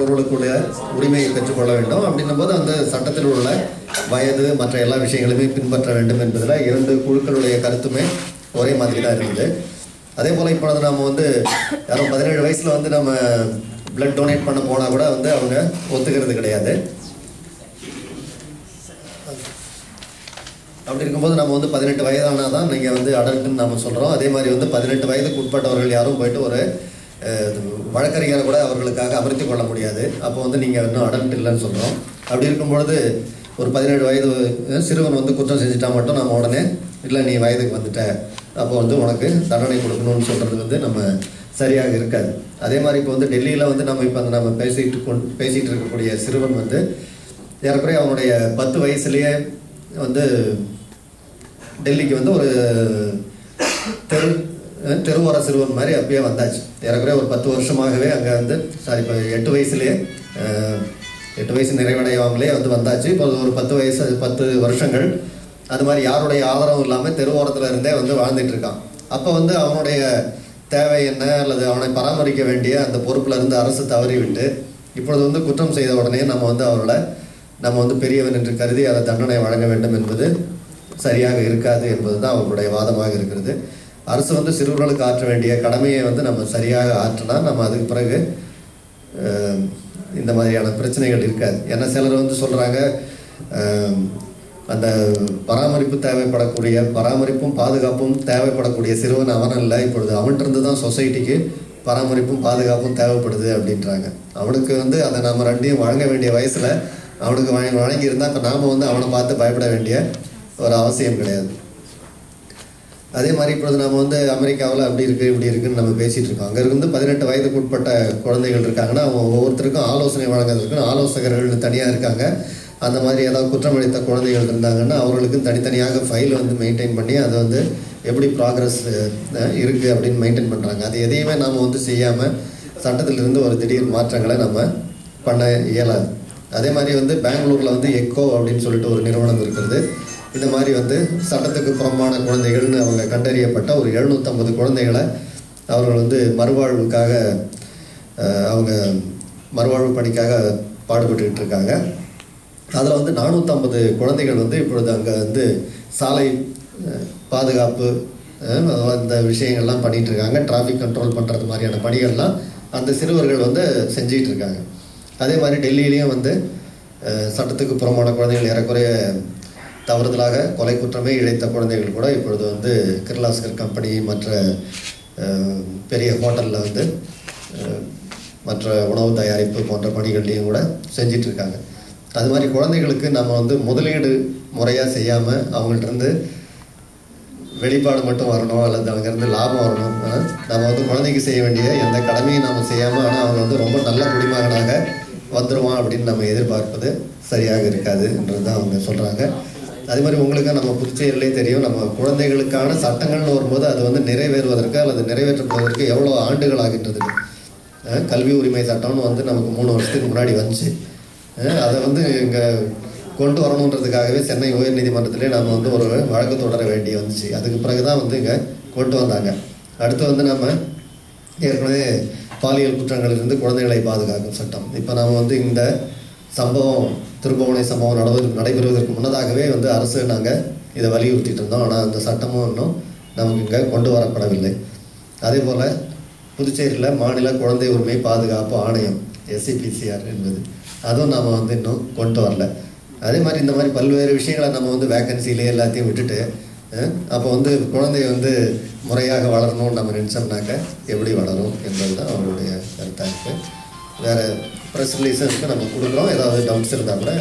அவர்களுக்குள்ள உரிமையை பெற்றுக்கொள்ள வேண்டும். அப்படின்னும் போது அந்த சட்டத்தில் உள்ள வயது மற்ற எல்லா விஷயங்களுமே பின்பற்ற வேண்டும் என்பதில் இரண்டு குழுக்களுடைய கருத்துமே ஒரே மாதிரி தான் இருந்தது. அதே போல் இப்பொழுது நம்ம வந்து யாரும் பதினேழு வயசில் வந்து நம்ம பிளட் டொனேட் பண்ண போனால் கூட வந்து அவங்க ஒத்துக்கிறது கிடையாது. அப்படி இருக்கும்போது நம்ம வந்து பதினெட்டு வயதானால் தான் நீங்கள் வந்து அடல்ட்டுன்னு நம்ம சொல்கிறோம் அதே மாதிரி வந்து பதினெட்டு வயதுக்கு உட்பட்டவர்கள் யாரும் போயிட்டு ஒரு வழக்கறிஞரை கூட அவர்களுக்காக அமர்த்தி கொள்ள முடியாது. அப்போ வந்து நீங்கள் இன்னும் அடல்ட் இல்லைன்னு சொல்கிறோம் அப்படி இருக்கும்பொழுது ஒரு பதினேழு வயது சிறுவன் வந்து குற்றம் செஞ்சுட்டா மட்டும் நம்ம உடனே இல்லை நீ வயதுக்கு வந்துட்ட. அப்போ வந்து உனக்கு தண்டனை கொடுக்கணும்னு சொல்கிறது வந்து நம்ம சரியாக இருக்காது. அதே மாதிரி இப்போ வந்து டெல்லியில் வந்து நம்ம இப்போ அந்த நம்ம பேசிகிட்டு கொண் பேசிகிட்டு இருக்கக்கூடிய சிறுவன் வந்து ஏறக்குறைய அவனுடைய பத்து வயசுலேயே வந்து டெல்லிக்கு வந்து ஒரு தெரு அஹ் தெருவோர சிறுவன் மாதிரி அப்பயே வந்தாச்சு. ஏறக்குறைய ஒரு பத்து வருஷமாகவே அங்கே வந்து சாரி இப்போ எட்டு வயசுலேயே எட்டு வயசு நிறைவடையாமலே வந்து வந்தாச்சு. இப்போ ஒரு பத்து வயசு பத்து வருஷங்கள் அது மாதிரி யாருடைய ஆதரவும் இல்லாமல் தெருவோரத்தில் இருந்தே வந்து வாழ்ந்துட்டு இருக்கான். அப்போ வந்து அவனுடைய தேவை என்ன அல்லது அவனை பராமரிக்க வேண்டிய அந்த பொறுப்பில் இருந்து அரசு தவறிவிட்டு இப்பொழுது வந்து குற்றம் செய்த உடனே நம்ம வந்து அவர்களை நம்ம வந்து பெரியவன் என்று கருதி அதை தண்டனை வழங்க வேண்டும் என்பது சரியாக இருக்காது என்பது தான் அவர்களுடைய வாதமாக இருக்கிறது. அரசு வந்து சிறுவர்களுக்கு ஆற்ற வேண்டிய கடமையை வந்து நம்ம சரியாக ஆற்றினா நம்ம அதுக்கு பிறகு இந்த மாதிரியான பிரச்சனைகள் இருக்காது. ஏன்னா சிலர் வந்து சொல்கிறாங்க அந்த பராமரிப்பு தேவைப்படக்கூடிய பராமரிப்பும் பாதுகாப்பும் தேவைப்படக்கூடிய சிறுவன் அவன் அல்ல. இப்பொழுது அவன்கிட்ட தான் சொசைட்டிக்கு பராமரிப்பும் பாதுகாப்பும் தேவைப்படுது அப்படின்றாங்க. அவனுக்கு வந்து அதை நம்ம ரெண்டையும் வழங்க வேண்டிய வயசில் அவனுக்கு வழங்கி வழங்கியிருந்தால் இப்போ நாம் வந்து அவனை பார்த்து பயப்பட வேண்டிய ஒரு அவசியம் கிடையாது. அதே மாதிரி இப்பொழுது நம்ம வந்து அமெரிக்காவில் அப்படி இருக்கு இப்படி இருக்குன்னு நம்ம பேசிட்டு இருக்கோம். அங்கே இருந்து பதினெட்டு வயதுக்கு உட்பட்ட குழந்தைகள் இருக்காங்கன்னா அவங்க ஒவ்வொருத்தருக்கும் ஆலோசனை வழங்குறதுக்குன்னு ஆலோசகர்கள் தனியாக இருக்காங்க. அந்த மாதிரி ஏதாவது குற்றமளித்த குழந்தைகள் இருந்தாங்கன்னா அவர்களுக்கும் தனித்தனியாக ஃபைல் வந்து மெயின்டைன் பண்ணி அதை வந்து எப்படி ப்ராக்ரஸ் இருக்குது அப்படின்னு மெயின்டைன் பண்ணுறாங்க அது எதையுமே நாம் வந்து செய்யாமல் சட்டத்திலிருந்து ஒரு திடீர் மாற்றங்களை நம்ம பண்ண இயலாது. அதே மாதிரி வந்து பெங்களூரில் வந்து எக்கோ அப்படின்னு சொல்லிட்டு ஒரு நிறுவனம் இருக்கிறது. இந்த மாதிரி வந்து சட்டத்துக்கு புறம்பான குழந்தைகள்னு அவங்க கண்டறியப்பட்ட ஒரு எழுநூற்றம்பது குழந்தைகளை அவர்கள் வந்து மறுவாழ்வுக்காக அவங்க மறுவாழ்வு பணிக்காக பாடுபட்டுக்கிட்டு இருக்காங்க. அதில் வந்து நானூற்றம்பது குழந்தைகள் வந்து இப்பொழுது அங்கே வந்து சாலை பாதுகாப்பு இந்த அந்த விஷயங்கள்லாம் பண்ணிகிட்ருக்காங்க இருக்காங்க. டிராஃபிக் கண்ட்ரோல் பண்ணுறது மாதிரியான பணிகள்லாம் அந்த சிறுவர்கள் வந்து செஞ்சிகிட்ருக்காங்க அதே மாதிரி டெல்லியிலையும் வந்து சட்டத்துக்கு புறமான குழந்தைகள் ஏறக்குறைய தவறுதலாக கொலை குற்றமே இழைத்த குழந்தைகள் கூட இப்பொழுது வந்து கிர்லாஸ்கர் கம்பெனி மற்ற பெரிய ஹோட்டலில் வந்து மற்ற உணவு தயாரிப்பு போன்ற பணிகள்லையும் கூட செஞ்சிட்ருக்காங்க. அது மாதிரி குழந்தைகளுக்கு நம்ம வந்து முதலீடு முறையாக செய்யாமல் அவங்கள்ட்ட இருந்து வெளிப்பாடு மட்டும் வரணும் அல்லது அங்கேருந்து லாபம் வரணும் நம்ம வந்து குழந்தைக்கு செய்ய வேண்டிய எந்த கடமையும் நாம் செய்யாமல் ஆனால் அவங்க வந்து ரொம்ப நல்ல குடிமகனாக வந்துடுவான் அப்படின்னு நம்ம எதிர்பார்ப்பது சரியாக இருக்காதுன்றது தான் அவங்க சொல்கிறாங்க அதே மாதிரி உங்களுக்கு நம்ம புதுச்சேரியிலே தெரியும். நம்ம குழந்தைகளுக்கான சட்டங்கள்னு வரும்போது அது வந்து நிறைவேறுவதற்கு அல்லது நிறைவேற்றப்படுவதற்கு எவ்வளோ ஆண்டுகள் ஆகின்றது. கல்வி உரிமை சட்டம்னு வந்து நமக்கு மூணு வருஷத்துக்கு முன்னாடி வந்துச்சு. அதை வந்து இங்கே கொண்டு வரணுன்றதுக்காகவே சென்னை உயர்நீதிமன்றத்திலே நாம் வந்து ஒரு வழக்கு தொடர வேண்டி வந்துச்சு. அதுக்கு பிறகு தான் வந்து இங்கே கொண்டு வந்தாங்க. அடுத்து வந்து நம்ம ஏற்கனவே பாலியல் குற்றங்களிலிருந்து குழந்தைகளை பாதுகாக்கும் சட்டம். இப்போ நாம் வந்து இந்த சம்பவம் திருபுவனை சம்பவம் நடந்து நடைபெறுவதற்கு முன்னதாகவே வந்து அரசு நாங்கள் இதை வலியுறுத்திட்டு இருந்தோம். ஆனால் அந்த சட்டமும் இன்னும் நமக்கு இங்கே கொண்டு வரப்படவில்லை. அதே போல் புதுச்சேரியில் மாநில குழந்தை உரிமை பாதுகாப்பு ஆணையம் எஸ்சிபிசிஆர் என்பது அதுவும் நாம் வந்து இன்னும் கொண்டு வரல. அதே மாதிரி இந்த மாதிரி பல்வேறு விஷயங்களை நம்ம வந்து வேக்கன்சிலே எல்லாத்தையும் விட்டுட்டு அப்போ வந்து குழந்தை வந்து முறையாக வளரணும்னு நம்ம நினச்சோம்னாக்க எப்படி வளரும் என்பது தான் அவருடைய கருத்தாக இருக்குது வேறு ப்ரெஸ் ரிலீஸும் இருக்குது நம்ம கொடுக்குறோம். ஏதாவது டவுட்ஸ் இருந்தால் கூட